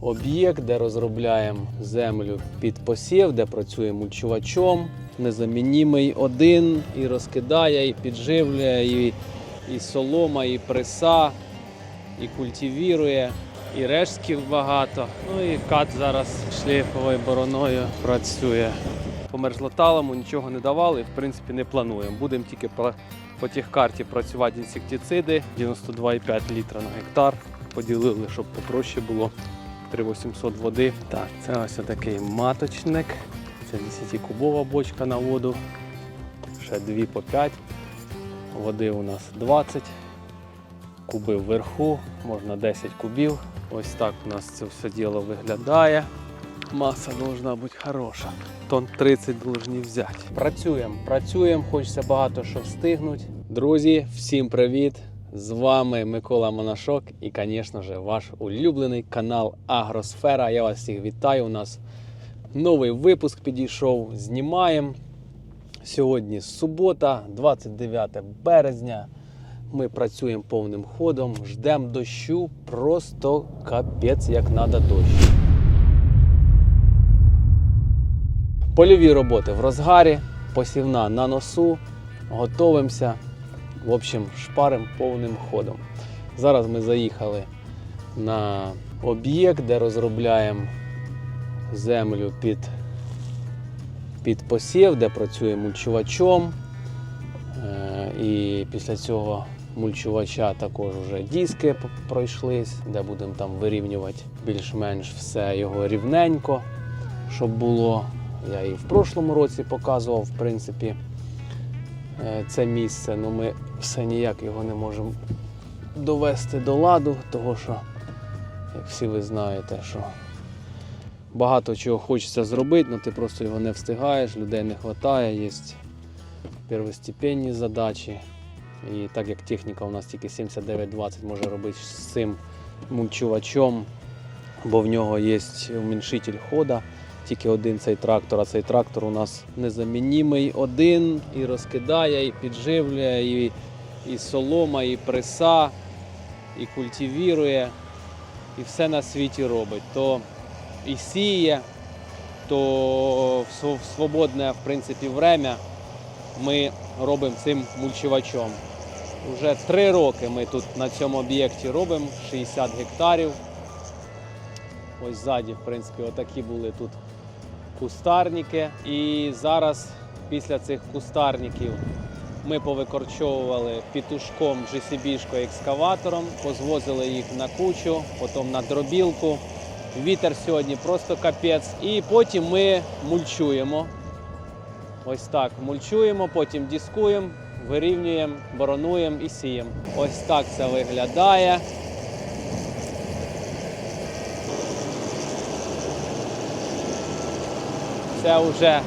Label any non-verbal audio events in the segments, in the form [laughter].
об'єкт, де розробляємо землю під посів, де працює мульчувачом. Незамінімий один і розкидає, і підживлює, і, і солома, і преса, і культивірує, і рештків багато. Ну і кат зараз шлейфовою бороною працює. По мерзлоталому нічого не давали, в принципі, не плануємо. Будемо тільки по, по техкарті працювати інсектициди 92,5 літра на гектар. Поділили, щоб попроще було. 3800 води. Так, це ось такий маточник. Це 10-кубова бочка на воду. Ще 2 по 5. Води у нас 20. Куби вверху, можна 10 кубів. Ось так у нас це все діло виглядає. Маса должна бути хороша. Тон 30 должні взяти. Працюємо, працюємо, хочеться багато що встигнути. Друзі, всім привіт! З вами Микола Монашок і, звісно ж, ваш улюблений канал Агросфера. Я вас всіх вітаю. У нас новий випуск підійшов. Знімаємо. Сьогодні субота, 29 березня. Ми працюємо повним ходом, ждемо дощу, просто капець, як треба дощ. Польові роботи в розгарі, посівна на носу, готовимося. В общем, шпарим повним ходом. Зараз ми заїхали на об'єкт, де розробляємо землю під, під посів, де працює мульчувачом. Е, І після цього мульчувача також вже диски пройшлись, де будемо там вирівнювати більш-менш все його рівненько, щоб було. Я і в прошлому році показував, в принципі, це місце. Ну ми все ніяк його не можемо довести до ладу, того що, як всі ви знаєте, що багато чого хочеться зробити, але ти просто його не встигаєш, людей не вистачає, є первостепенні задачі. І так як техніка у нас тільки 7920 може робити з цим мульчувачом, бо в нього є уміншитель хода, тільки один цей трактор, а цей трактор у нас незамінімий один і розкидає, і підживлює, і, і солома, і преса, і культивірує, і все на світі робить. То і сіє, то в свободне в принципі время ми робимо цим мульчувачом. Уже три роки ми тут на цьому об'єкті робимо 60 гектарів. Ось ззаді, в принципі, отакі були тут кустарники. І зараз після цих кустарників ми повикорчовували пітушком GCB-шкою екскаватором, позвозили їх на кучу, потім на дробілку. Вітер сьогодні просто капець. І потім ми мульчуємо. Ось так мульчуємо, потім дискуємо, вирівнюємо, боронуємо і сіємо. Ось так це виглядає. Це вже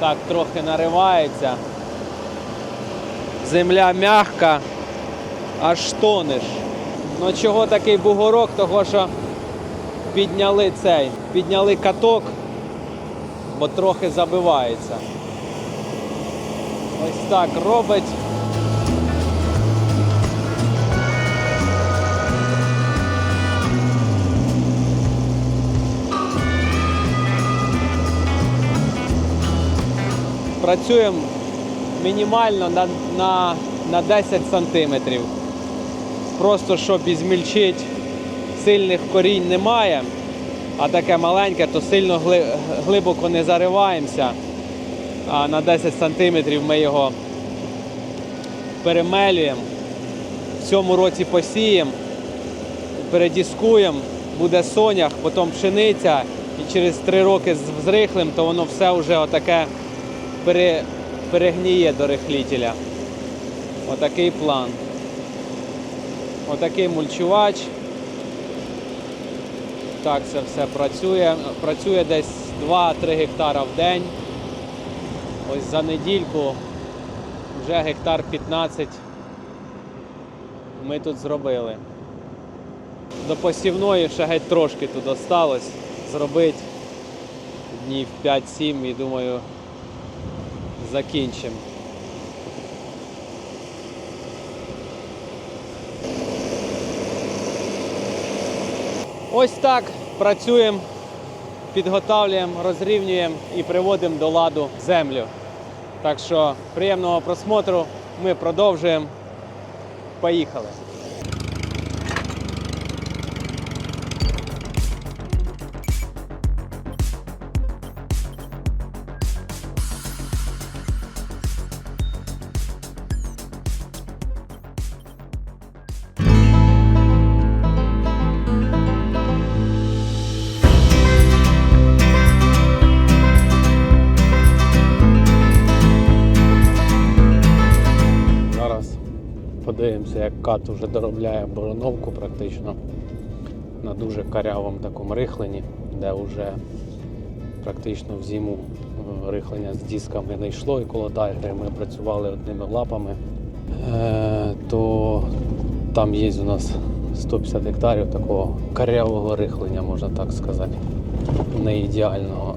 так трохи наривається. Земля м'яка, аж тонеш. Ну чого такий бугорок? Того що підняли цей, підняли каток бо трохи забивається. Ось так робить. Працюємо мінімально на, на, на 10 сантиметрів. Просто щоб ізмільчити, сильних корінь немає а таке маленьке, то сильно гли- глибоко не зариваємося. А на 10 сантиметрів ми його перемелюємо. В цьому році посіємо, передіскуємо, буде сонях, потім пшениця, і через 3 роки з зрихлим, то воно все вже отаке пере, перегніє до рихлітеля. Отакий план. Отакий мульчувач. Так це все працює. Працює десь 2-3 гектара в день. Ось за недільку вже гектар 15 ми тут зробили. До посівної ще геть трошки тут осталось зробити днів 5-7 і думаю закінчимо. Ось так працюємо, підготавлюємо, розрівнюємо і приводимо до ладу землю. Так що приємного просмотру. Ми продовжуємо. Поїхали. Подивимося, як кат вже доробляє бороновку практично на дуже карявому такому рихленні, де вже практично в зиму е, рихлення з дисками не йшло і коло тайгри ми працювали одними лапами, е, то там є у нас 150 гектарів такого карявого рихлення, можна так сказати, не ідеального.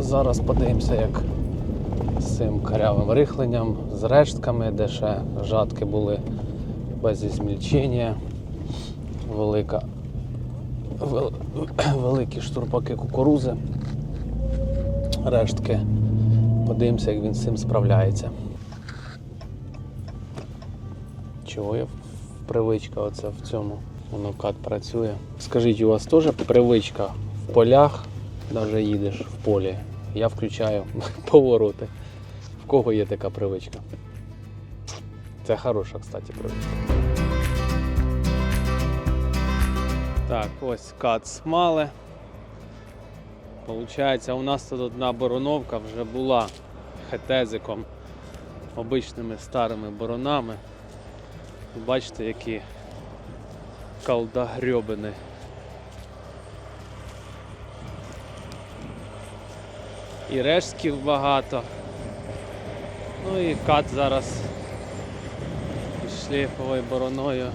Зараз подивимося, як з цим карявим рихленням, з рештками, де ще жатки були без змільчення, велика, вел- [clears throat] великі штурпаки кукурузи, рештки. Подивимося, як він з цим справляється. Чого я привичка оце в цьому воно кат працює. Скажіть, у вас теж привичка в полях, навіть їдеш в полі, я включаю [laughs] повороти. В кого є така привичка? Це хороша, кстати, привичка. Так, ось кат смали. Получається, у нас тут одна бороновка вже була хетезиком, обичними старими боронами. Бачите, які колдогрьобини. І рештків багато. Ну і кат зараз із шлейфовою бороною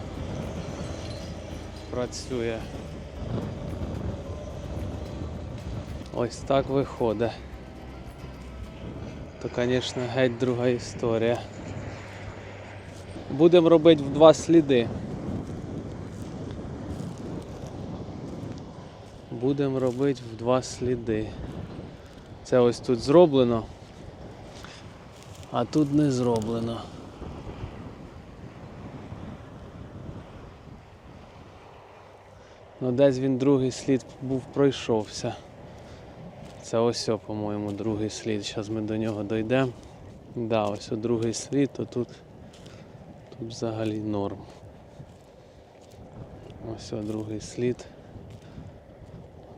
працює. Ось так виходить. То, звісно, геть друга історія. Будемо робити в два сліди. Будемо робити в два сліди. Це ось тут зроблено, а тут не зроблено. Ну десь він другий слід був пройшовся. Це ось, о, по-моєму, другий слід. Зараз ми до нього дійдемо. Да, ось о, другий слід, то тут, тут взагалі норм. Ось о, другий слід.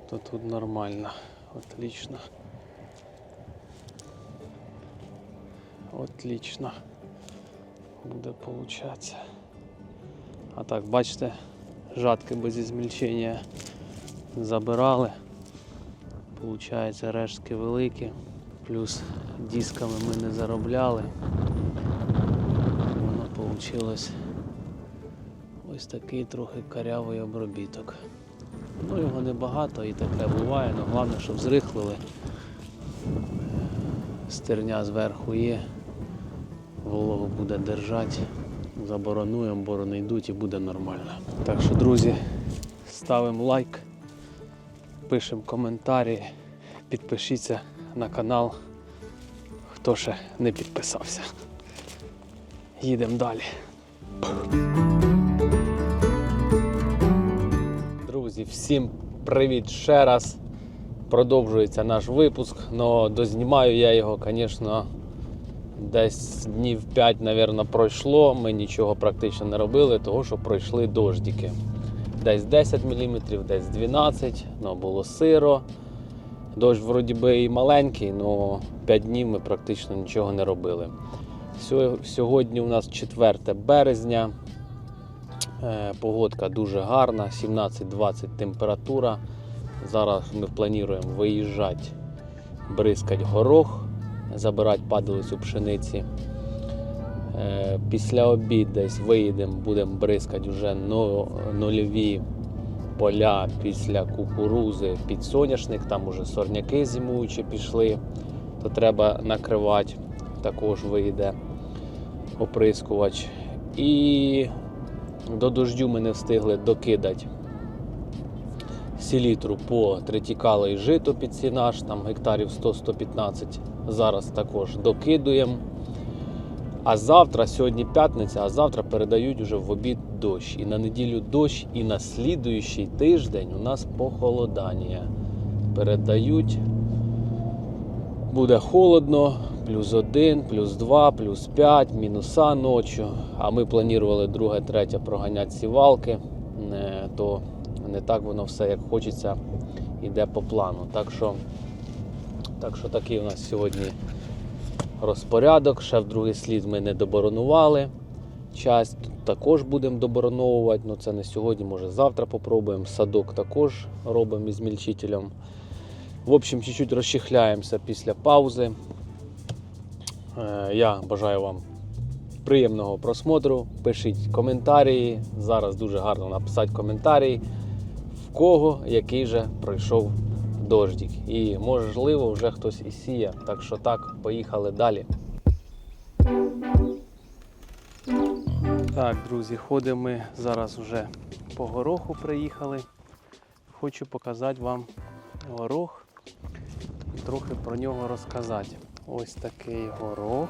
То тут нормально. Отлично. Отлично. Буде получатися. А так, бачите, жатки без змільчення забирали. Получається рештки великі. Плюс дисками ми не заробляли. Воно вийшло ось такий трохи карявий обробіток. Ну його небагато і таке буває, але головне, щоб зрихлили. Стерня зверху є, вологу буде держати, заборонуємо, борони йдуть і буде нормально. Так що, друзі, ставимо лайк, пишемо коментарі, підпишіться на канал, хто ще не підписався. Їдемо далі. Друзі, всім привіт ще раз. Продовжується наш випуск, але дознімаю я його, звісно, десь днів 5, мабуть, пройшло. Ми нічого практично не робили, того що пройшли дождики. Десь 10 мм, десь 12 але було сиро. Дощ вроді би і маленький, але 5 днів ми практично нічого не робили. Сьогодні у нас 4 березня. Е, Погодка дуже гарна, 17-20 температура. Зараз ми плануємо виїжджати, бризкати горох, забирати падалицю пшениці. Е, Після обід десь виїдемо, будемо бризкати вже нульові поля після кукурузи під соняшник, там уже сорняки зимуючі пішли, то треба накривати, також вийде оприскувач. І до дождю ми не встигли докидати селітру по тритікали і жито під сінаж, там гектарів 100-115. Зараз також докидуємо. А завтра, сьогодні п'ятниця, а завтра передають уже в обід дощ. І на неділю дощ, і на слідуючий тиждень у нас похолодання. Передають. Буде холодно, плюс 1, плюс 2, плюс 5, мінуса ночі. А ми планували друге, третє проганяти сівалки, Не, то не так воно все як хочеться йде по плану. Так що, так що такий у нас сьогодні розпорядок. Ще в другий слід ми не доборонували. Часть також будемо добороновувати, але це не сьогодні, може завтра попробуємо. Садок також робимо із мільчителем. В общем, чуть-чуть розчехляємося після паузи. Е, Я бажаю вам приємного просмотру. Пишіть коментарі. Зараз дуже гарно написати коментарі, в кого який же пройшов дождик. І можливо вже хтось і сіє. Так що так, поїхали далі. Так, друзі, ходимо ми зараз вже по гороху приїхали. Хочу показати вам горох і трохи про нього розказати. Ось такий горох.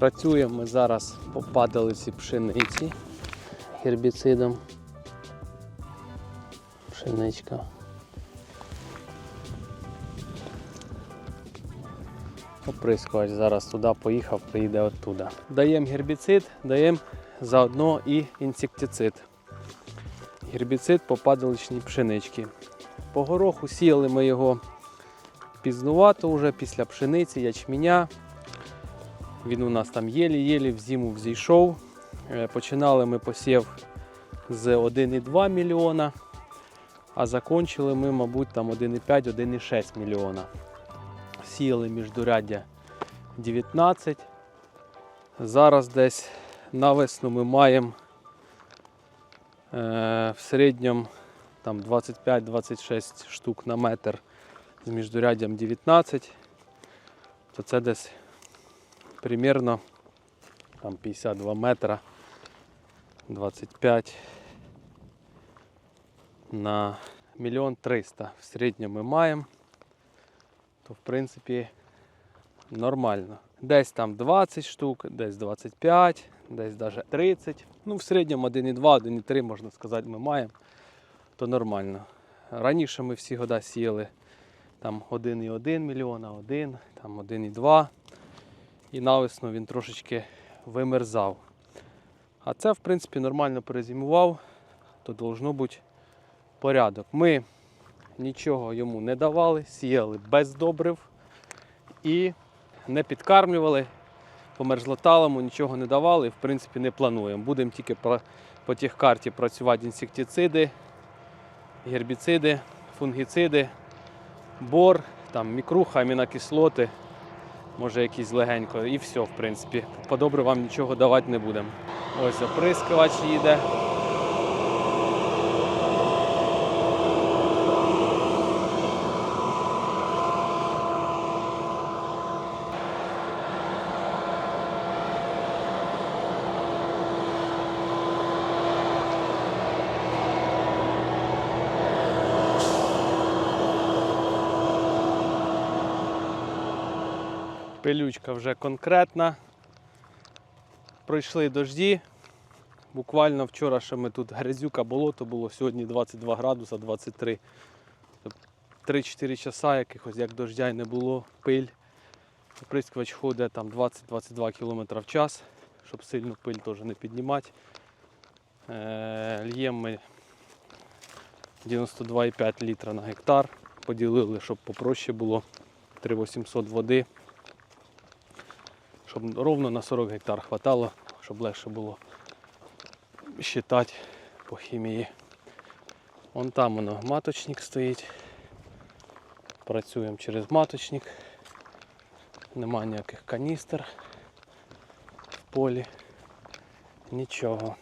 Працюємо ми зараз по падалиці пшениці гербіцидом. Пшеничка. Оприскувач зараз туди поїхав, приїде оттуда. Даємо гербіцид, даємо заодно і інсектицид. Гербіцид по падаличній пшеничці. По гороху сіяли ми його пізнувато вже після пшениці, ячменя. Він у нас там єлі-єлі в зиму взійшов. Е, Починали ми посів з 1,2 мільйона, а закончили ми, мабуть, там 1,5-1,6 мільйона. Сіяли міждуряддя 19. Зараз десь на весну ми маємо е, в середньому там 25-26 штук на метр з міждуряддям 19. То це десь примерно там 52 метра 25 на мільйон 300 в середньому ми маємо, то в принципі нормально. Десь там 20 штук, десь 25, десь навіть 30. Ну, в середньому 1,2, 1,3 можна сказати, ми маємо, то нормально. Раніше ми всі года сіяли там 1,1 мільйона, 1, там 1,2 і навесну він трошечки вимерзав. А це, в принципі, нормально перезимував, то должно бути порядок. Ми нічого йому не давали, сіяли без добрив і не підкармлювали, по мерзлоталому нічого не давали, в принципі, не плануємо. Будемо тільки по, по тих карті працювати інсектициди, гербіциди, фунгіциди, бор, там, мікруха, амінокислоти може якісь легенько, і все, в принципі. По добре вам нічого давати не будемо. Ось оприскувач їде. Пилючка вже конкретна. Пройшли дожді. Буквально вчора ще ми тут грязюка болото було, сьогодні 22 градуса, 23. 3-4 часа якихось, як дождя й не було, пиль. Оприскувач ходить там 20-22 км в час, щоб сильно пиль теж не піднімати. Е, Л'ємо ми 92,5 літра на гектар. Поділили, щоб попроще було 3800 води щоб ровно на 40 гектар хватало, щоб легше було считати по хімії. Вон там воно маточник стоїть. Працюємо через маточник. Нема ніяких каністр в полі. Нічого.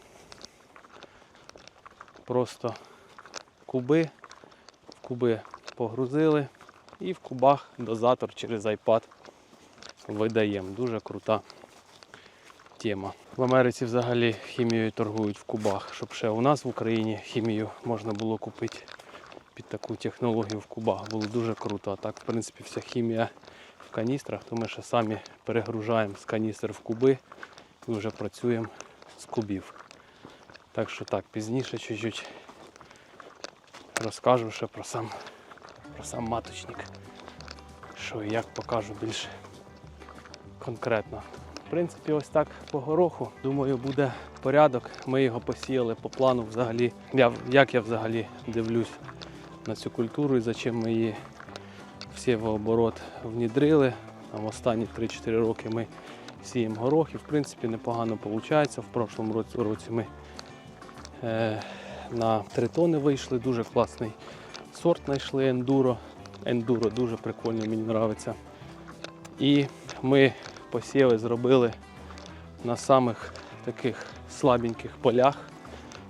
Просто куби, в куби погрузили і в кубах дозатор через iPad видаємо. Дуже крута тема. В Америці взагалі хімією торгують в кубах, щоб ще у нас в Україні хімію можна було купити під таку технологію в кубах. Було дуже круто. А так, в принципі, вся хімія в каністрах, то ми ще самі перегружаємо з каністр в куби і вже працюємо з кубів. Так що так, пізніше чуть-чуть розкажу ще про сам, про сам маточник. Що і як покажу більш конкретно. В принципі, ось так по гороху. Думаю, буде порядок. Ми його посіяли по плану взагалі. Я, як я взагалі дивлюсь на цю культуру і за чим ми її всі в оборот внідрили. Там останні 3-4 роки ми сіємо горох і в принципі непогано виходить. В прошлому році, ми е, на 3 тони вийшли. Дуже класний сорт знайшли ендуро. Ендуро дуже прикольно, мені подобається. І ми посіви зробили на самих таких слабеньких полях,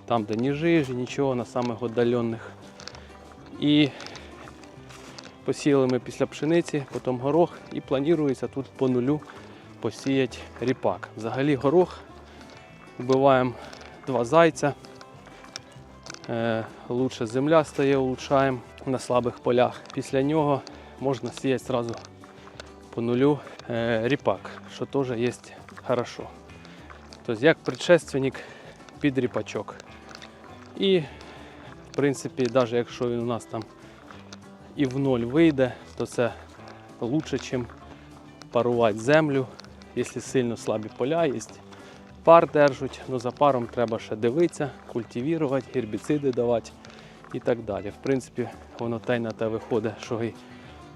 там, де ні жижі, нічого, на самих віддалених. І посіяли ми після пшениці, потім горох і планується тут по нулю посіяти ріпак. Взагалі горох вбиваємо два зайця. Е, лучше земля стає, улучшаємо на слабих полях. Після нього можна сіяти одразу по нулю ріпак, що теж є хорошо. Тобто як предшественник під ріпачок. І в принципі, навіть якщо він у нас там і в ноль вийде, то це краще, ніж парувати землю, якщо сильно слабі поля є. Пар держуть, але за паром треба ще дивитися, культивувати, гербіциди давати і так далі. В принципі, воно те й на те виходить, що і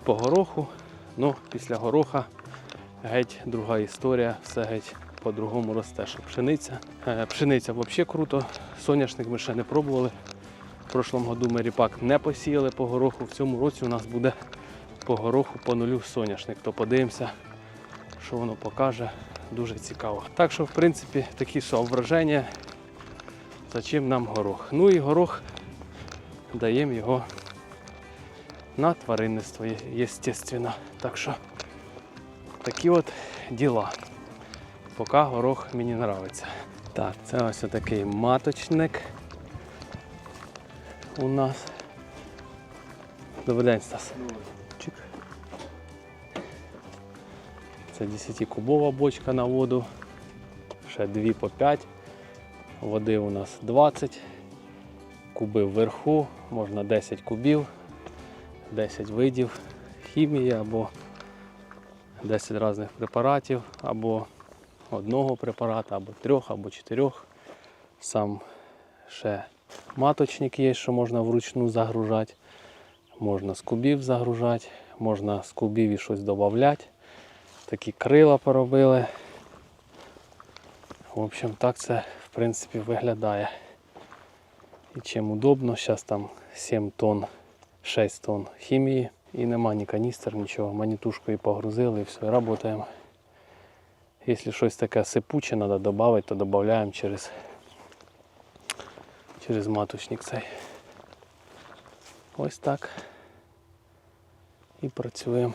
по гороху, Ну, після гороха геть друга історія, все геть по-другому росте, що пшениця. Е, Пшениця взагалі круто, соняшник ми ще не пробували. В прошлому году ми ріпак не посіяли по гороху. В цьому році у нас буде по гороху по нулю соняшник. То подивимося, що воно покаже. Дуже цікаво. Так що, в принципі, такі соображення, за чим нам горох. Ну і горох даємо його на тваринництво, естественно. Так що такі от діла. Поки горох мені подобається. Так, це ось такий маточник у нас. Добрий день, Стас. Чик. Це 10-кубова бочка на воду. Ще дві по 5. Води у нас 20. Куби вверху, можна 10 кубів. 10 видів хімії або 10 різних препаратів, або одного препарата, або трьох, або чотирьох. Сам ще маточник є, що можна вручну загружати. Можна з кубів загружати, можна з кубів і щось додати. Такі крила поробили. В общем, так це в принципі виглядає. І чим удобно, зараз там 7 тонн 6 тонн хімії і нема ні каністр, нічого. Манітушкою погрузили і все, працюємо. Якщо щось таке сипуче треба додати, то додаємо через, через маточник цей. Ось так. І працюємо.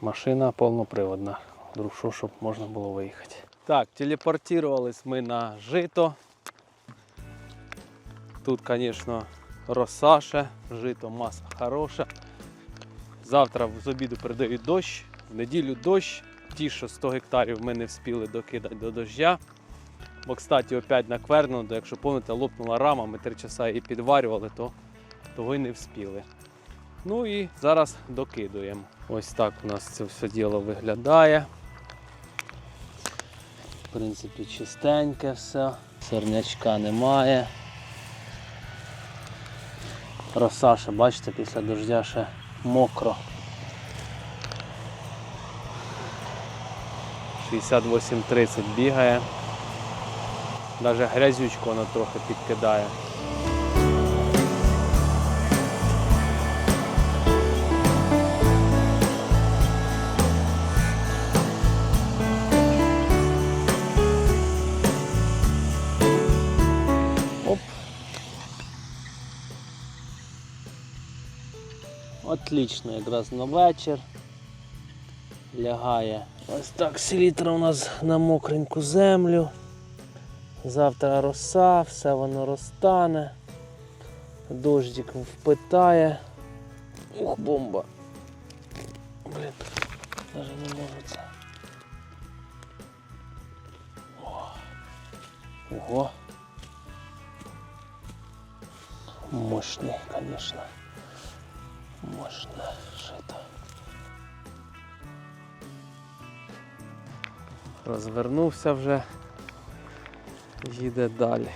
Машина повноприводна. Вдруг що, щоб можна було виїхати. Так, телепортувались ми на жито. Тут, звісно, роса ще, жито маса хороша. Завтра з обіду передають дощ, в неділю дощ. Ті, що 100 гектарів ми не встигли докидати до дождя. Бо, кстати, опять наквернено, то якщо пам'ятаєте, лопнула рама, ми 3 часа її підварювали, то того й не вспіли. Ну і зараз докидуємо. Ось так у нас це все діло виглядає. В принципі, чистеньке все, сорнячка немає. Роса ще, бачите, після дождя ще мокро. 68-30 бігає. Навіть грязючку воно трохи підкидає. Отлично, якраз на вечір. Лягає. Ось так селітра у нас на мокреньку землю. Завтра роса, все воно розтане. Дождик впитає. Ух, бомба. Блін, навіть не можу це. Ого. Мощный, конечно. Мощное жито. Розвернувся вже. Їде далі.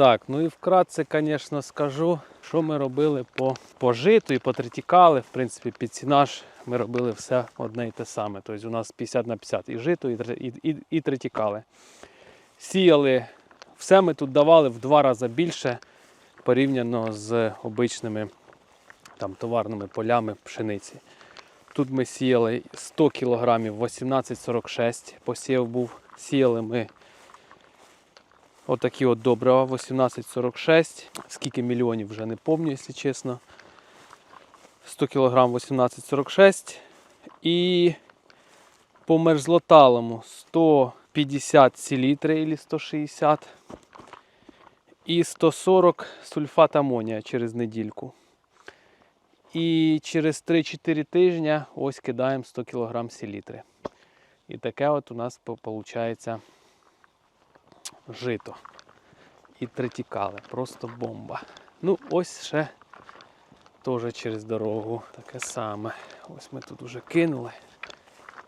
Так, ну і вкратце, звісно, скажу, що ми робили по, по житу і по тритікали. В принципі, під сінаж ми робили все одне і те саме. Тобто у нас 50 на 50 і жито, і, і, і, і тритікали. Сіяли, все ми тут давали в два рази більше порівняно з обичними там, товарними полями пшениці. Тут ми сіяли 100 кг 1846 посів був. Сіяли ми Отакі от добрива 1846. Скільки мільйонів вже не пам'ятаю, якщо чесно. 100 кг 1846. І по мерзлоталому 150 селітри або 160. І 140 сульфат амонія через недільку. І через 3-4 тижні ось кидаємо 100 кг селітри. І таке от у нас виходить жито. І тритікали. Просто бомба. Ну, ось ще теж через дорогу. Таке саме. Ось ми тут вже кинули.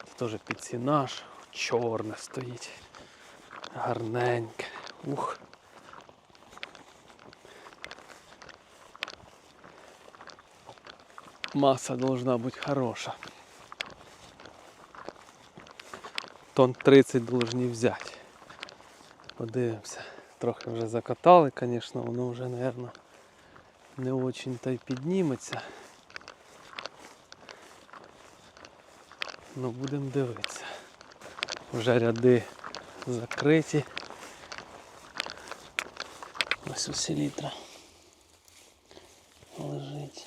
Це теж підсінаж. Чорне стоїть. Гарненьке. Ух. Маса должна бути хороша. Тон 30 должны взяти. Подивимося. Трохи вже закатали, звісно, воно вже, мабуть, не очень то й підніметься. Ну, будемо дивитися. Вже ряди закриті. Ось у селітра лежить.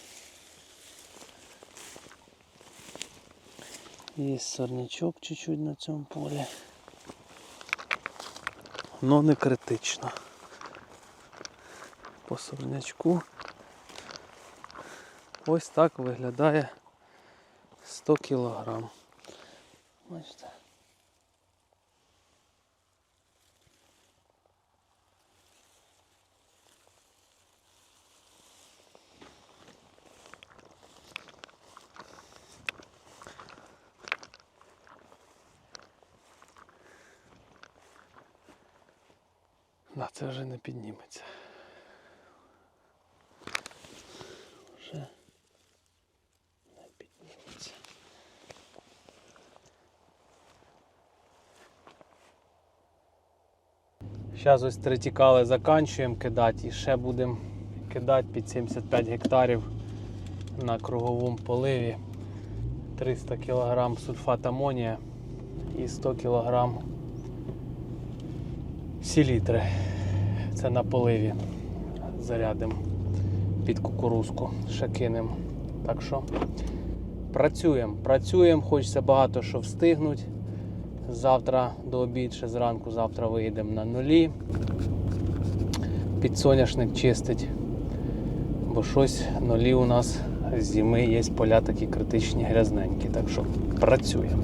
Є сорнячок чуть-чуть на цьому полі. Но не критично. По сорнячку. Ось так виглядає 100 кілограм. Бачите. На це вже не підніметься. Вже не підніметься. Зараз ось тритікали заканчуємо кидати і ще будемо кидати під 75 гектарів на круговому поливі 300 кг сульфат амонія і 100 кг селітри. Це на поливі. Зарядимо під кукурузку, ще кинемо. Так що працюємо, працюємо, хочеться багато що встигнути. Завтра до обід, ще зранку, завтра виїдемо на нулі. Підсоняшник чистить. Бо щось нулі у нас з зими є поля такі критичні грязненькі. Так що працюємо.